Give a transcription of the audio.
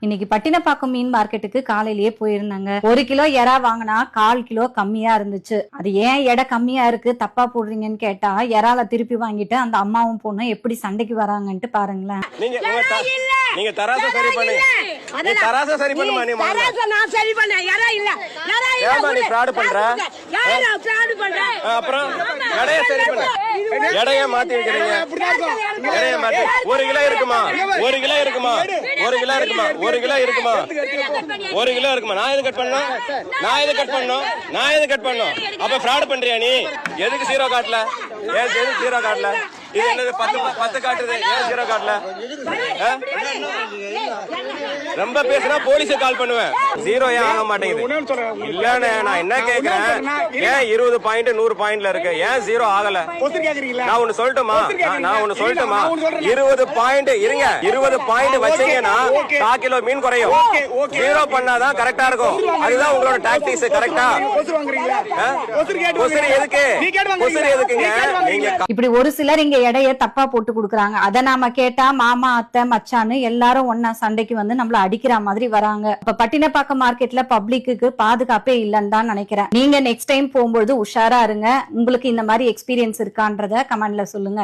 இன்னைக்கு பட்டினப்பாக்கம் மீன் மார்க்கெட்டுக்கு காலையிலேயே போயிருந்தாங்க. ஒரு கிலோ எறா வாங்கினா கால் கிலோ கம்மியா இருந்துச்சு. அது ஏன் எடை கம்மியா இருக்கு? தப்பா போடுறீங்கன்னு கேட்டா எறால திருப்பி வாங்கிட்டு அந்த அம்மாவும் பொண்ணும் எப்படி சண்டைக்கு வராங்கன்ட்டு பாருங்களேன். நீங்க தராச சரி பண்ணுங்க நீ தராச சரி பண்ணுமா நீ முதல்ல. தராச நான் சரி பண்ணேன். இல்ல. நீ பண்ற? அப்புறம் எடைய சரி பண்ணு. எடைய மாத்தி வைக்கிறீங்க. எடைய மாத்தி. ஒரு கிலோ இருக்குமா? ஒரு கிலோ இருக்குமா? ஒரு கிலோ இருக்குமா? ஒரு கிலோ இருக்குமா? ஒரு கிலோ இருக்குமா? நான் எது கட் பண்ணும் நான் எது கட் பண்ணும் நான் எது கட் பண்ணும் அப்ப ஃப்ராட் பண்றியா நீ? எதுக்கு சீரோ காட்டல? ஏன் எதுக்கு சீரோ காட்டல? இது என்னது பத்து பத்து காட்டுது ஏன் ஜீரோ காட்டல? ரொம்ப பேசினா போலீஸ கால் பண்ணுவேன் ஜீரோ ஏன் ஆக மாட்டேங்குது இல்லண்ணே நான் என்ன கேக்குறேன் ஏன் இருபது பாயிண்ட் நூறு பாயிண்ட்ல இருக்கு ஏன் ஜீரோ ஆகல நான் ஒண்ணு சொல்லட்டுமா நான்- நான் ஒண்ணு சொல்லட்டுமா இருபது பாயிண்ட் இருங்க இருபது பாயிண்ட் வச்சீங்கன்னா கா கிலோ மீன் குறையும் ஜீரோ பண்ணாதான் கரெக்டா இருக்கும் அதுதான் உங்களோட டாக்டிக்ஸ் கரெக்டா இப்படி ஒரு சிலர் இங்க எடைய தப்பா போட்டு கொடுக்குறாங்க. அத நாம கேட்டா மாமா அத்தை மச்சான்னு எல்லாரும் ஒன்னா சண்டைக்கு வந்து நம்மள அடிக்கிற மாதிரி வராங்க. அப்ப பட்டினப்பாக்கம் மார்க்கெட்ல பப்ளிக்கு பாதுகாப்பே இல்லைன்னு தான் நினைக்கிறேன். நீங்க நெக்ஸ்ட் டைம் போகும்போது உஷாரா இருங்க. உங்களுக்கு இந்த மாதிரி எக்ஸ்பீரியன்ஸ் இருக்கான்றத கமெண்ட்ல சொல்லுங்க.